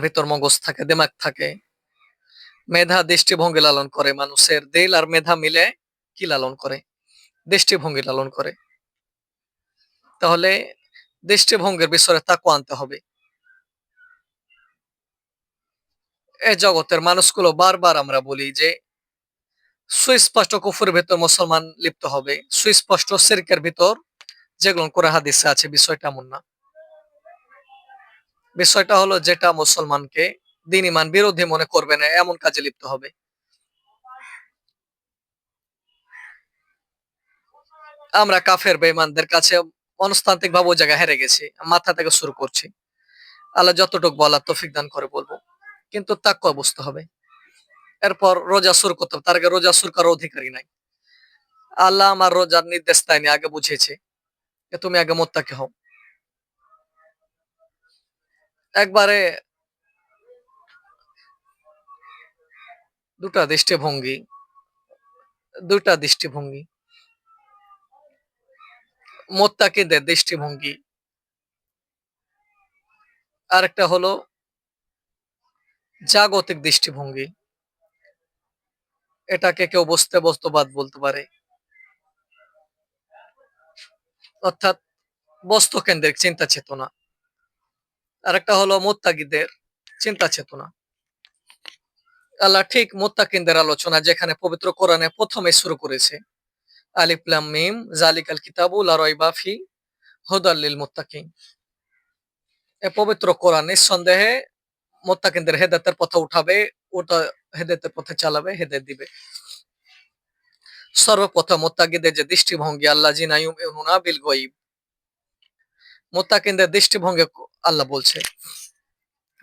ভিতর মগজ থাকে, দিমাগ থাকে। মেধা দৃষ্টিভঙ্গি লালন করে মানুষের দিল আর মেধা মিলে কি লালন করে? দৃষ্টিভঙ্গি লালন করে। তাহলে দৃষ্টিভঙ্গির বিষয়ে তাকু আনতে হবে। এই জগতের মানুষগুলো বারবার আমরা বলি যে সুস্পষ্ট কুফুর ভিতর মুসলমান লিপ্ত হবে, সুস্পষ্ট সিরকের ভিতর যেগুলো করে হাদিসে আছে, বিষয়টা এমন না। বিষয়টা হলো যেটা মুসলমানকে দিন ইমান বিরোধী মনে করবে না, এমন কাজে লিপ্ত হবে। আমরা কাফের, বেঈমানদের কাছে অনস্তান্ত্রিক ভাবে ওই জায়গায় হেরে গেছি, মাথা থেকে শুরু করছি। আল্লাহ যতটুক বলার তৌফিক দান করে বলব, কিন্তু তাক্কা বুঝতে হবে। এরপর রোজা সুর করতে হবে, তার আগে রোজা সুর করার অধিকারী নাই। আল্লাহ আমার রোজার নির্দেশ দেয়নি, আগে বুঝিয়েছে তুমি আগে মোত্তাকে হও। একবারে দুটা দৃষ্টিভঙ্গি দুটা দৃষ্টিভঙ্গি। মোত্তাকিদের দৃষ্টিভঙ্গি। আরেকটা হলো জাগতিক দৃষ্টিভঙ্গি। এটাকে কেউ বসতে বস্তুবাদ বলতে পারে। অর্থাৎ বস্তু কেন্দ্রিক চিন্তা চেতনা আরেকটা হলো মোত্তাকিদের চিন্তা চেতনা। আল্লাহ ঠিক মোত্তাকিনদের আলোচনা যেখানে পবিত্র কোরআনে প্রথমে শুরু করেছে। আলিফলাম মিম জালিকাল কিতাবুল আর ফি হুদাল্লিল মুত্তাকিন। এ পবিত্র কোরআন নিঃসন্দেহে মোত্তাকিনদের হেদাতের পথে উঠাবে ওটা হেদাতের পথে চালাবে হেদাত দিবে। সর্বপ্রথম মোত্তাকিদের যে দৃষ্টিভঙ্গি, আল্লাহ জিনায়ুম ইউনুনা বিল গয়িব। মোত্তাকিনদের দৃষ্টিভঙ্গি আল্লাহ বলছে।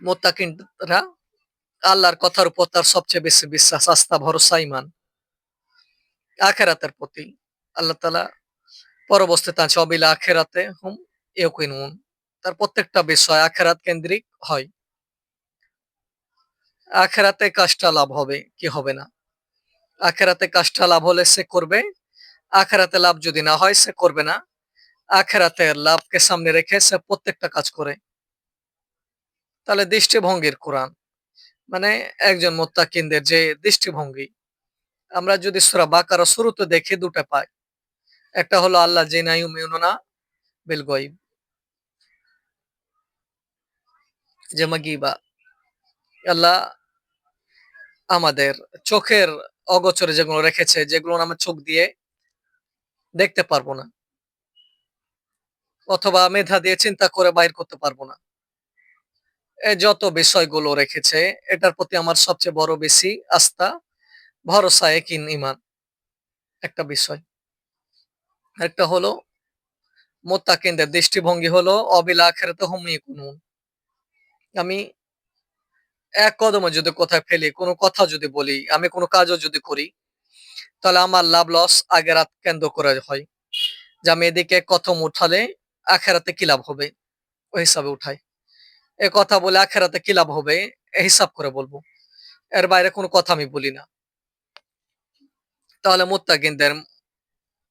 মোত্তাকিনরা আল্লাহর কথার উপর তার সবচেয়ে বেশি বিশ্বাস, আস্থা, ভরসা ইমান আখেরাতের প্রতি আল্লাহ তালা পরবর্তীতে আছে অবিলা আখেরাতে হুম ইউকিনুন। তার প্রত্যেকটা বিষয় আখেরাত কেন্দ্রিক হয়। আখেরাতে কাজটা লাভ হবে কি হবে না? আখেরাতে কাজটা লাভ হলে সে করবে, আখেরাতে লাভ যদি না হয় সে করবে না। আখেরাতে লাভকে সামনে রেখে সে প্রত্যেকটা কাজ করে। তাহলে দৃষ্টিভঙ্গির কোরআন। মানে একজন মোত্তাকিনদের যে দৃষ্টিভঙ্গি। আমরা যদি সুরা বাকারা শুরুতে দেখে দুটা পাই। একটা হলো, আল্লাহ জেনায়ু মিউনা বিল গইব যে মাগিবা। আল্লাহ আমাদের চোখের অগোচরে যেগুলো রেখেছে, যেগুলো আমার চোখ দিয়ে দেখতে পারব না। অথবা মেধা দিয়ে চিন্তা করে বাইর করতে পারব না। যত বিষয়গুলো রেখেছে, এটার প্রতি আমার সবচেয়ে বড় বেশি আস্থা, ভরসা, একিন ইমান একটা বিষয়। একটা হলো, মোত্তাকিনদের দৃষ্টিভঙ্গি হলো, অবিলা আখেরাতে হুমি কুনুন আমি এক কদমে যদি কোথায় ফেলি, কোনো কথা যদি বলি, আমি কোনো কাজও যদি করি, তাহলে আমার লাভ লস আগে রাত কেন্দ্র করে হয়। যে আমি এদিকে কথম উঠালে আখেরাতে কি লাভ হবে? ওই হিসাবে উঠাই এ কথা বলে আখেরাতে কি লাভ হবে? এ হিসাব করে বলব। এর বাইরে কোনো কথা আমি বলি না। তাহলে মোত্তাকিনদের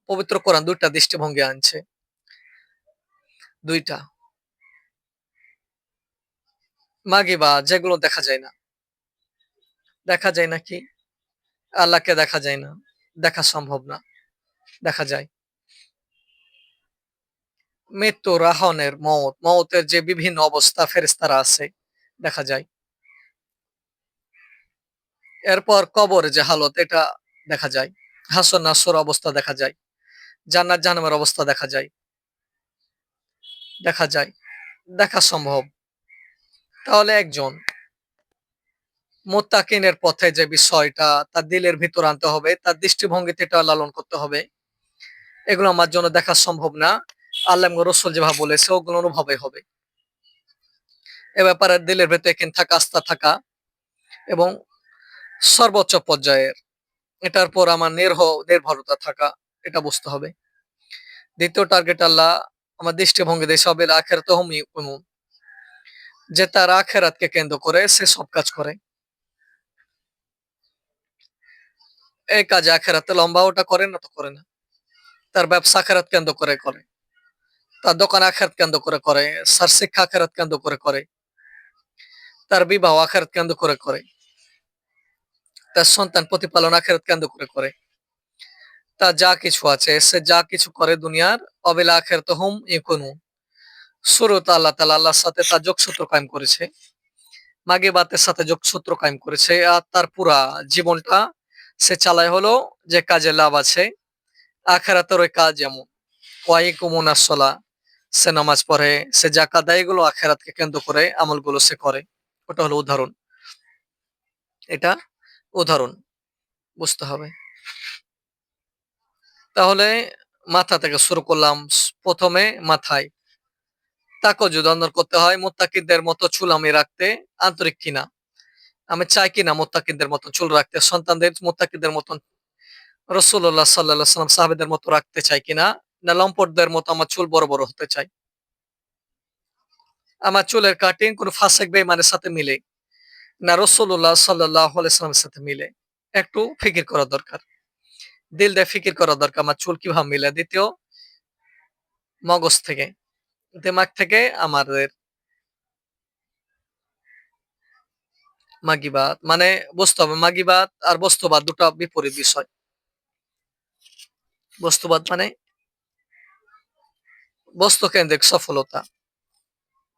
পবিত্র কোরআন দুইটা দৃষ্টিভঙ্গি আনছে। দুইটা। মাগিবা যেগুলো দেখা যায় না। দেখা যায় না কি? আল্লাহকে দেখা যায় না। দেখা সম্ভব না। দেখা যায়। মৃত্যু রাহনের মত, মতের যে বিভিন্ন অবস্থা ফেরেস্তারা আছে, দেখা যায়। এরপর কবর যে হালত, এটা দেখা যায়। হাসন নাসর অবস্থা দেখা যায়। জান্নাত জাহান্নামের অবস্থা দেখা যায়। দেখা যায়। দেখা সম্ভব। তাহলে একজন মোত্তাকিনের পথে যে বিষয়টা, তার দিলের ভিতর আনতে হবে, তার দৃষ্টিভঙ্গিতে এটা লালন করতে হবে। এগুলো আমার জন্য দেখা সম্ভব না। আল্লাহ রসুল যেভাবে বলেছে ওগুলো অনুভবে হবে। এ ব্যাপারে দিলের ভেতরে এখানে থাকা আস্থা থাকা এবং সর্বোচ্চ পর্যায়ের, এটার পর আমার নির্হ, নির্ভরতা থাকা, এটা বুঝতে হবে। দ্বিতীয় টার্গেট আল্লাহ আমার দৃষ্টিভঙ্গি দেশ হবে আখেরাত হুমি যে তার আখেরাতকে কেন্দ্র করে সে সব কাজ করে। এই কাজে আখেরাতে লম্বা ওটা করে না তো করে না। তার ব্যবসা আখেরাত কেন্দ্র করে করে। তার দোকান আখেরাত কেন্দ্র করে করে, সার শিক্ষা আখেরাত কেন্দ্র করে করে, তার বিবাহ আখেরাত কেন্দ্র করে করে, তার সন্তান প্রতিপালন আখেরাত কেন্দ্র করে করে। তার যা কিছু আছে, সে যা কিছু করে দুনিয়ার, অবেলা আখের আখেরাত হুম ইকুনু। সুরত আল্লাহ তালা আল্লাহর সাথে তার যোগসূত্র কায়েম করেছে। মাগে বাতের সাথে যোগসূত্র কায়েম করেছে, আর তার পুরা জীবনটা সে চালায় হলো যে কাজে লাভ আছে। আখেরাতের ওই কাজ যেমন ওয়াই কুমুনা সলা সে নামাজ পড়ে, সে জাকাত দেয় এগুলো আখেরাতকে কেন্দ্র করে আমলগুলো সে করে। ওটা হলো উদাহরণ। এটা উদাহরণ। বুঝতে হবে। তাহলে মাথা থেকে শুরু করলাম। প্রথমে মাথায়। তাকে যদি অন্দর করতে হয়, মোত্তাকিদের মতো চুল আমি রাখতে আন্তরিক কিনা? আমি চাই কিনা মোত্তাকিদের মতো চুল রাখতে? সন্তানদের মোত্তাকিদের মতন? রসুল্লাহ সাল্লাহ সাহাবেদের মতো রাখতে চাই কিনা? না লম্পটদের মতো আমার চুল বড় বড় হতে চাই। আমার চুলের কাটিং কোন ফাঁসেক বেমানের সাথে মিলে, না রসুল্লাহ সাল্লাহ সাথে মিলে। একটু ফিকির করা দরকার। দিল দিয়ে ফিকির করা দরকার আমার চুল কীভাবে মিলে। দ্বিতীয়, মগজ থেকে। দিমাগ থেকে আমাদের মাগিবাদ মানে বুঝতে হবে মাগিবাদ আর বস্তুবাদ দুটো বিপরীত বিষয়। বস্তুবাদ মানে বস্তু কেন্দ্রিক সফলতা।